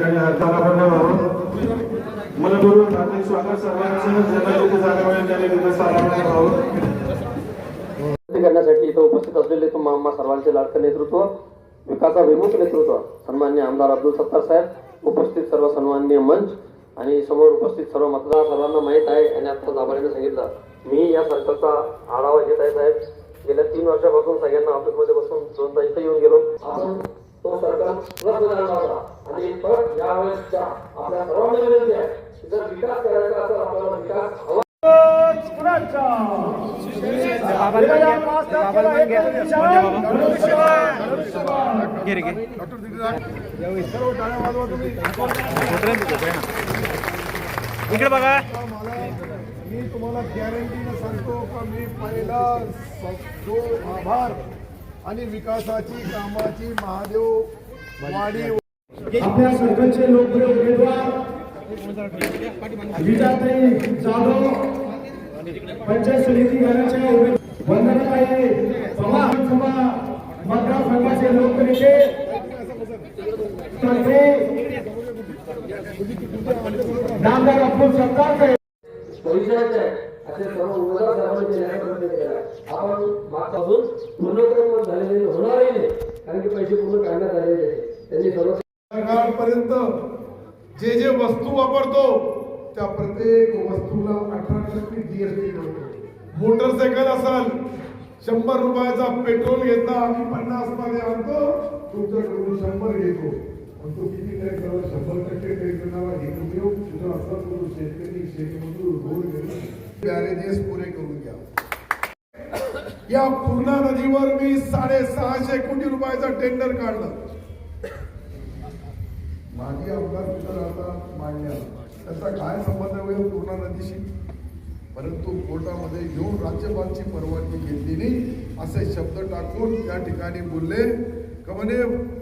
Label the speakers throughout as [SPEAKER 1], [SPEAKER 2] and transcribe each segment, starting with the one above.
[SPEAKER 1] ठिकाणी हार्दिक स्वागत सर्वांचं. ज्यांना जिथे जागा मिळेल त्यांनी तिथे व्हावं
[SPEAKER 2] करण्यासाठी इथं उपस्थित असलेले तुम्हा आम्हा सर्वांचे लाडकं नेतृत्व विकासाभिमुख नेतृत्व सन्मान्य आमदार अब्दुल सत्तार साहेब उपस्थित सर्व सन्माननीय मंच आणि समोर उपस्थित सर्व मतदार सर्वांना माहीत आहे आणि आता दाभाडेने सांगितलं मी या सरकारचा आढावा घेत आहे साहेब. गेल्या तीन वर्षापासून सगळ्यांना ऑफिसमध्ये बसून दोनदा इथं येऊन गेलो. तो सरकार रद्द झाला होता आणि परत यावेळेसच्या आपल्या सर्वांना विनंती आहे की जर विकास करायचा असेल आपल्याला विकास हवा.
[SPEAKER 3] इकडे बघा.
[SPEAKER 4] मी तुम्हाला गॅरंटीनं सांगतो का मी पहिला जो आभार आणि विकासाची कामाची महादेव वाडी
[SPEAKER 1] आपल्या सर्कलचे लोकप्रिय उमेदवार विजाताई जाधव पंचायत समिती घराच्या उमेद- वंदनाताई पवार सभा मतदारसंघाचे लोकनेते तर्फे नामदार अब्दुल सत्तार साहेब.
[SPEAKER 2] असे सर्व उमेदवार सर्वांचे न्यायप्रयत्न केला आपण मागपासून पूर्णक्रम झालेले होणारही नाही. कारण की पैसे पूर्ण काढण्यात आलेले आहेत त्यांनी सर्व
[SPEAKER 4] सरकारपर्यंत जे जे वस्तू वापरतो त्या प्रत्येक वस्तूला अठरा टक्के जीएसटी मिळतो. मोटरसायकल असाल शंभर रुपयाचा पेट्रोल घेता आम्ही पन्नासमध्ये आणतो तुमच्याकडून शंभर घेतो. पण तो किती टॅक्स झाला शंभर टक्के टॅक्स देणारा हे उपयोग तुझा असा तो शेतकरी शेतमजूर रोड बॅरेजेस पुरे करून घ्या. या पूर्णा नदीवर मी साडेसहाशे कोटी रुपयाचा टेंडर काढलं. माझी आमदार तिथं राहतात मांडल्या त्याचा काय संबंध होईल पूर्णा नदीशी? परंतु कोर्टामध्ये येऊन राज्यपालची परवानगी घेतली नाही असे शब्द टाकून त्या ठिकाणी बोलले का म्हणे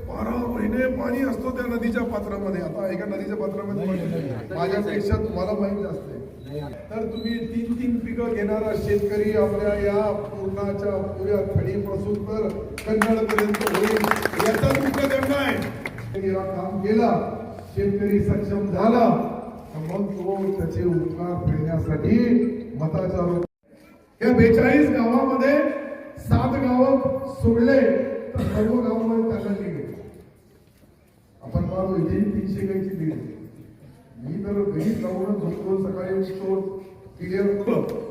[SPEAKER 4] बारा महिने पाणी असतो त्या नदीच्या पात्रामध्ये. आता एका नदीच्या पात्रामध्ये. माझ्यापेक्षा तुम्हाला माहिती असते. तर तुम्ही तीन तीन पिकं घेणारा शेतकरी आपल्या या पूर्णाच्या पुऱ्या थडीपासून तर कन्नडपर्यंत होईल. याचा तुमचं देणं आहे. शेतकरीला काम केलं शेतकरी सक्षम झाला तर मग तो त्याचे उपकार फेडण्यासाठी मताच्या या बेचाळीस गावामध्ये सात गाव सोडले तर सर्व गावामध्ये त्याला निघे आपण पाहतो इथे तीनशे गायची लीड मी तर घरी जाऊन झोपतो सकाळी उठतो क्लिअर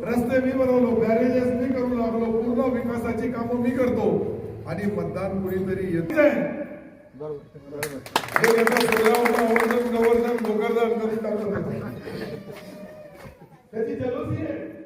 [SPEAKER 4] रस्ते मी बनवलो बॅरेजेस मी करू लागलो पूर्ण विकासाची कामं मी करतो. आणि मतदान कुणीतरी येत आहे लोकं सोलापूर, आवर्जन, त्याची जलोसी आहे.